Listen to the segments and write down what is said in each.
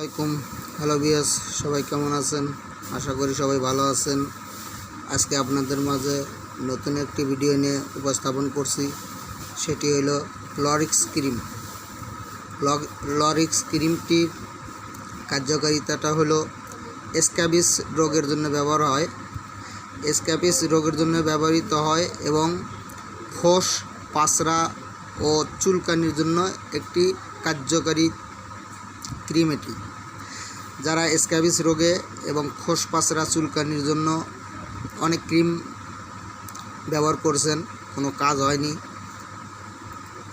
আসসালামাইকুম হ্যালো বিয়াস সবাই কেমন আছেন? আশা করি সবাই ভালো আছেন। আজকে আপনাদের মাঝে নতুন একটি ভিডিও নিয়ে উপস্থাপন করছি। সেটি হলো লরিক্স ক্রিম লরিক্স ক্রিমটির কার্যকারিতাটা হলো স্ক্যাবিস রোগের জন্য ব্যবহার হয়। স্ক্যাবিস রোগের জন্য ব্যবহৃত হয় এবং ফোস পাসরা ও চুলকানির জন্য একটি কার্যকারী ক্রিম এটি। যারা স্ক্যাবিস রোগে এবং খোসপাসরা চুলকানির জন্য অনেক ক্রিম ব্যবহার করছেন, কোনো কাজ হয়নি।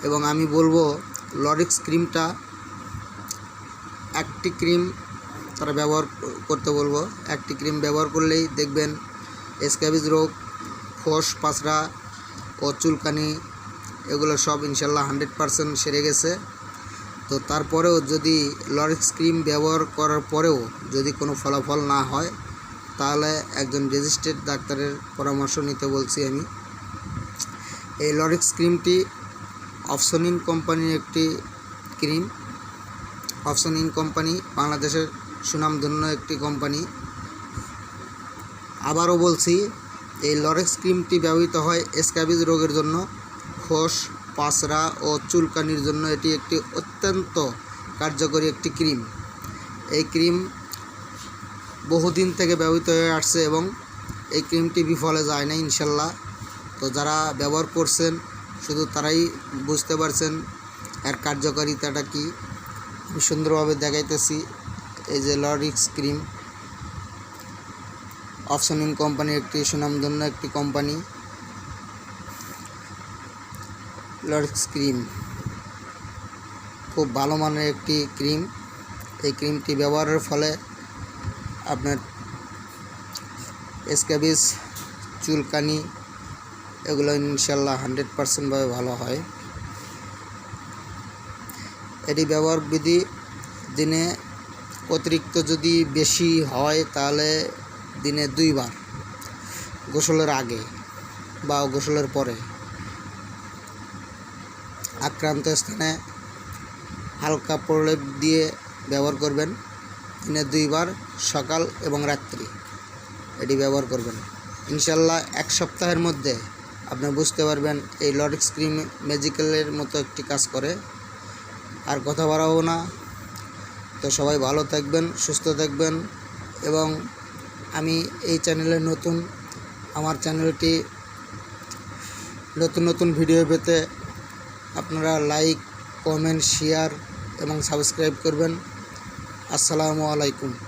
এবং আমি বলব, লরিক্স ক্রিমটা একটি ক্রিম তারা ব্যবহার করতে বলব। একটি ক্রিম ব্যবহার করলেই দেখবেন স্ক্যাবিস রোগ, খোস পাসরা ও চুলকানি এগুলো সব ইনশাল্লাহ হান্ড্রেড পারসেন্ট সেরে গেছে। তো তারপরেও যদি লরিক্স ক্রিম ব্যবহার করার পরেও যদি কোনো ফলাফল না হয়, তাহলে একজন রেজিস্টার্ড ডাক্তারের পরামর্শ নিতে বলছি আমি। এই লরিক্স ক্রিমটি অপশনিন কোম্পানির একটি ক্রিম। অপশনিন কোম্পানি বাংলাদেশের সুনামধন্য একটি কোম্পানি। আবারও বলছি, এই লরেক্স ক্রিমটি ব্যবহৃত হয় স্ক্যাবিজ রোগের জন্য। খোস পাসরা ও চুলকানির জন্য এটি একটি অত্যন্ত কার্যকরী একটি ক্রিম। এই ক্রিম বহুদিন থেকে ব্যবহৃত হয়ে আসছে এবং এই ক্রিমটি বিফলে যায় না ইনশাল্লাহ। তো যারা ব্যবহার করছেন, শুধু তারাই বুঝতে পারছেন এর কার্যকারিতাটা কি। আমি সুন্দরভাবে দেখাইতেছি, এই যে লরিক্স ক্রিম। অপশনিং কোম্পানির একটি সুনামধন্য একটি কোম্পানি। লরিক্স ক্রিম খুব ভালো মানের একটি ক্রিম এই ক্রিমটি ব্যবহারের ফলে আপনার স্ক্যাবিস চুলকানি এগুলো ইনশাল্লাহ হান্ড্রেড পারসেন্টভাবে ভালো হয়। এটি ব্যবহার বিধি দিনে অতিরিক্ত যদি বেশি হয় তাহলে দিনে দুইবার, গোসলের আগে বা গোসলের পরে। আক্রান্ত স্থানে হালকা প্রলেপ দিয়ে ব্যবহার করবেন। দিনে দুইবার, সকাল এবং রাত্রি এটি ব্যবহার করবেন। ইনশাল্লাহ এক সপ্তাহের মধ্যে আপনি বুঝতে পারবেন এই লরিক্স ক্রিম ম্যাজিক্যালের মতো একটি কাজ করে। আর কথা বাড়াবো না। তো সবাই ভালো থাকবেন, সুস্থ থাকবেন এবং আমি এই চ্যানেলে নতুন, আমার চ্যানেলটি নতুন নতুন ভিডিও পেতে আপনারা লাইক কমেন্ট শেয়ার এবং সাবস্ক্রাইব করবেন। আসসালামু আলাইকুম।